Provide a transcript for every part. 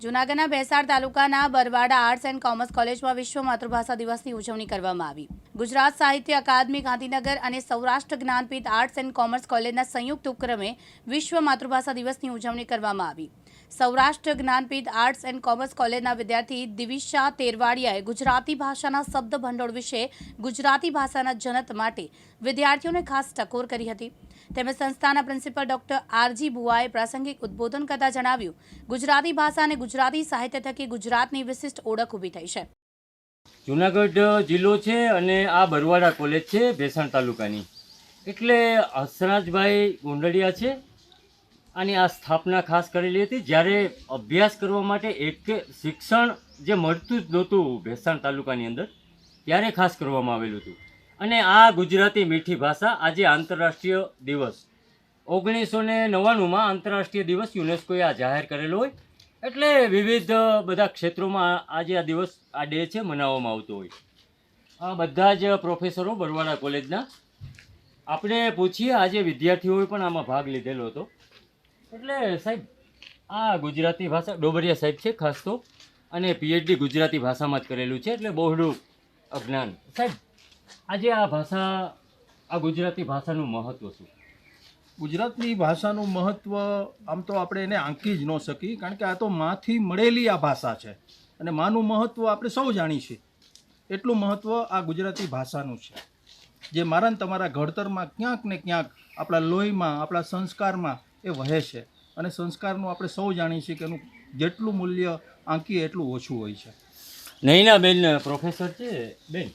જૂનાગઢના ભેસાર તાલુકાના Barwada arts and commerce કોલેજમાં વિશ્વ માતૃભાષા દિવસની ઉજવણી કરવામાં આવી. ગુજરાત સાહિત્ય અકાદમી, ગાંધીનગર અને Saurashtra Gyanpith arts and commerce કોલેજના સંયુક્ત ઉપક્રમે વિશ્વ માતૃભાષા દિવસની ઉજવણી કરવામાં આવી. Saurashtra Gyanpith arts and commerce કોલેજના વિદ્યાર્થી દિવિશા તેરવાડિયાએ ગુજરાતી ભાષાના શબ્દ ભંડોળ વિશે ગુજરાતી ભાષાના જનત માટે વિદ્યાર્થીઓને ખાસ ટકોર કરી હતી. તેમજ સંસ્થાના પ્રિન્સિપલ ડોક્ટર આરજી બુઆએ પ્રાસંગિક ઉદ્બોધન કરતા જણાવ્યું, ગુજરાતી ભાષા અને ગુજરાતી સાહિત્ય થકી ગુજરાતની વિશિષ્ટ ઓળખ ઊભી થઈ છે. જુનાગઢ જિલ્લો છે અને આ બરવાડા કોલેજ છે, ભેસાણ તાલુકાની. એટલે હસરાજભાઈ ગોંડલિયા છે. આની આ સ્થાપના ખાસ કરેલી હતી. જ્યારે અભ્યાસ કરવા માટે એક શિક્ષણ જે મળતું જ નહોતું ભેસાણ તાલુકાની અંદર, ત્યારે ખાસ કરવામાં આવેલું હતું. અને આ ગુજરાતી મીઠી ભાષા આજે આંતરરાષ્ટ્રીય દિવસ. ઓગણીસો ને નવ્વાણુંમાં આંતરરાષ્ટ્રીય દિવસ યુનેસ્કોએ આ જાહેર કરેલો હોય. એટલે વિવિધ બધા ક્ષેત્રોમાં આજે આ દિવસ, આ ડે છે, મનાવવામાં આવતો હોય. આ બધા જ પ્રોફેસરો બરવાડા કોલેજના. આપણે પૂછીએ, આજે વિદ્યાર્થીઓએ પણ આમાં ભાગ લીધેલો હતો. એટલે સાહેબ, આ ગુજરાતી ભાષા, ડોબરિયા સાહેબ છે ખાસ તો, અને પીએચડી ગુજરાતી ભાષામાં જ કરેલું છે, એટલે બહોળું અજ્ઞાન. સાહેબ, આજે આ ભાષા, આ ગુજરાતી ભાષાનું મહત્ત્વ શું? ગુજરાતની ભાષાનું મહત્ત્વ આમ તો આપણે એને આંકી જ ન શકીએ, કારણ કે આ તો માથી મળેલી આ ભાષા છે. અને માનું મહત્ત્વ આપણે સૌ જાણીએ છીએ. એટલું મહત્ત્વ આ ગુજરાતી ભાષાનું છે. જે મારા તમારા ઘડતરમાં ક્યાંક ને ક્યાંક આપણા લોહીમાં, આપણા સંસ્કારમાં એ વહે છે. અને સંસ્કારનું આપણે સૌ જાણીએ છીએ કે એનું જેટલું મૂલ્ય આંકીએ એટલું ઓછું હોય છે. નૈના બેન પ્રોફેસર છે? બેન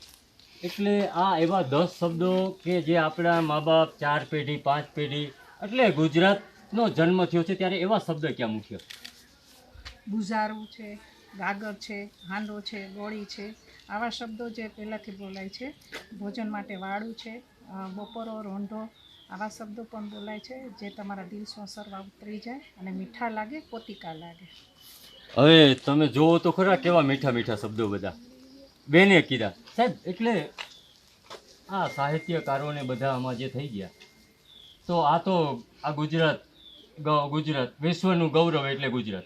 એટલે આ એવા દસ શબ્દો કે જે આપણા મા બાપ ચાર પેઢી પાંચ પેઢી એટલે ગુજરાતનો જન્મ થયો છે ત્યારે એવા શબ્દ ક્યાં મુખ્ય બુઝારું છે ગાગર છે હાંડો છે ગોળી છે આવા શબ્દો જે પહેલાંથી બોલાય છે. ભોજન માટે વાળું છે બપોરો રોંઢો આવા શબ્દો પણ બોલાય છે જે તમારા દિલ સોસરવા ઉતરી જાય અને મીઠા લાગે પોતિકા લાગે. હવે તમે જોવો તો ખરા કેવા મીઠા મીઠા શબ્દો બધા. બેને કીધા. સાહેબ એટલે આ સાહિત્યકારોને બધા આમાં જે થઈ ગયા તો આ તો આ ગુજરાત ગ- ગુજરાત વિશ્વનું ગૌરવ એટલે ગુજરાત.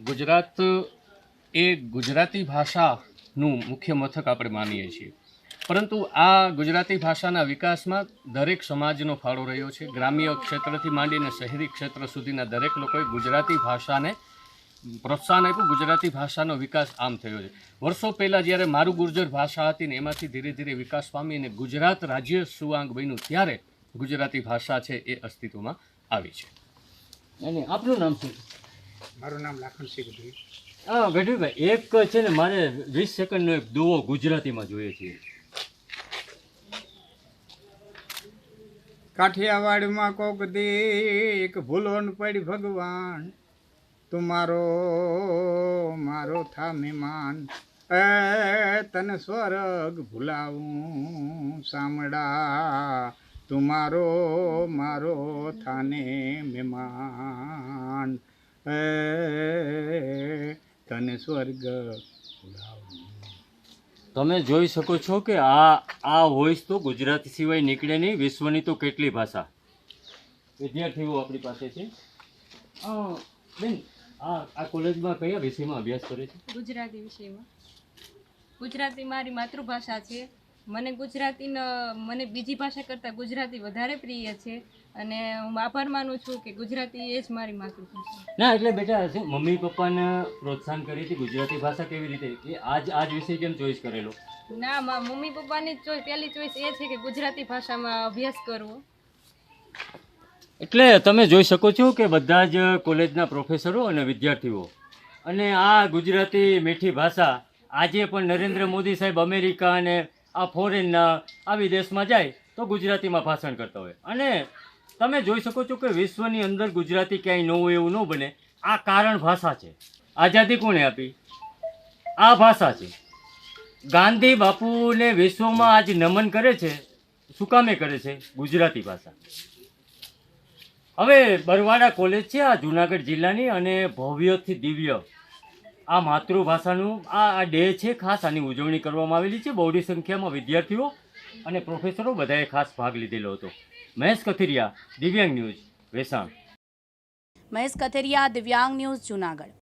ગુજરાત એ ગુજરાતી ભાષાનું મુખ્ય મથક આપણે માનીએ છીએ. પરંતુ આ ગુજરાતી ભાષાના વિકાસમાં દરેક સમાજનો ફાળો રહ્યો છે. ગ્રામ્ય ક્ષેત્રથી માંડીને શહેરી ક્ષેત્ર સુધીના દરેક લોકોએ ગુજરાતી ભાષાને પ્રોત્સાહન આપ્યું. ગુજરાતી ભાષાનો વિકાસ આમ થયો છે. વર્ષો પહેલાં જ્યારે મારું ગુર્જર ભાષા હતી ને એમાંથી ધીરે ધીરે વિકાસ પામી અને ગુજરાત રાજ્ય સુવાંગ બન્યું ત્યારે ગુજરાતી ભાષા છે એ અસ્તિત્વમાં આવી છે. અને આપનું નામ શું મારું નામ લાખનસિંહ ગઢવી. હા ગઢવીભાઈ એક છે ને મારે વીસ સેકન્ડનો એક દુઓ ગુજરાતીમાં જોઈએ છીએ કાઠિયાવાડમાં કોક દી એક ભૂલો પડી ભગવાન. તું મારો મારો થા મહેમાન એ તને સ્વર્ગ ભૂલાવું સામડા. તું મારો મારો થાને મહેમાન એ તને સ્વર્ગ ભૂલાવું. તમે જોઈ શકો છો કે આ આ વોઇસ તો ગુજરાતી સિવાય નીકળે નહીં, વિશ્વની તો કેટલી ભાષા. વિદ્યાર્થીઓ આપણી પાસે છે. બેન, આ આ કોલેજમાં કયા વિષયમાં અભ્યાસ કરે છે? ગુજરાતી વિષયમાં. ગુજરાતી મારી માતૃભાષા છે. મને ગુજરાતી મને બીજી ભાષા કરતાં ગુજરાતી વધારે પ્રિય છે અને હું આભાર માનું છું કે ગુજરાતી એ જ મારી માતૃભાષા ના એટલે બેટા શું મમ્મી પપ્પાને પ્રોત્સાહન કરી હતી ગુજરાતી ભાષા કેવી રીતે? કે આજ આજ વિષય કેમ ચોઈસ કરેલો? ના મા મમ્મી પપ્પાની ચોઈસ પહેલી ચોઈસ એ છે કે ગુજરાતી ભાષામાં અભ્યાસ કરવો. એટલે તમે જોઈ શકો છો કે બધા જ કોલેજના પ્રોફેસરો અને વિદ્યાર્થીઓ અને આ ગુજરાતી મીઠી ભાષા આજે પણ નરેન્દ્ર મોદી સાહેબ અમેરિકા અને આ ફોરેનના આ વિદેશમાં જાય તો ગુજરાતીમાં ભાષણ કરતા હોય. અને તમે જોઈ શકો છો કે વિશ્વની અંદર ગુજરાતી ક્યાંય ન હોય એવું ન બને. આ કારણ ભાષા છે. આઝાદી કોણે આપી? આ ભાષા છે. ગાંધી બાપુને વિશ્વમાં આજ નમન કરે છે. શું કામે કરે છે? ગુજરાતી ભાષા. હવે બરવાડા કોલેજ છે, આ જુનાગઢ જિલ્લાની અને ભવ્યથી દિવ્ય આ માતૃભાષાનું આ આ ડે છે ખાસ આની ઉજવણી કરવામાં આવેલી છે બહોળી સંખ્યામાં વિદ્યાર્થીઓ અને પ્રોફેસરો બધાએ ખાસ ભાગ લીધેલો હતો. મહેશ કથિરિયા, દિવ્યાંગ ન્યૂઝ, વેસાણ. મહેશ કથેરિયા, દિવ્યાંગ ન્યૂઝ, જૂનાગઢ.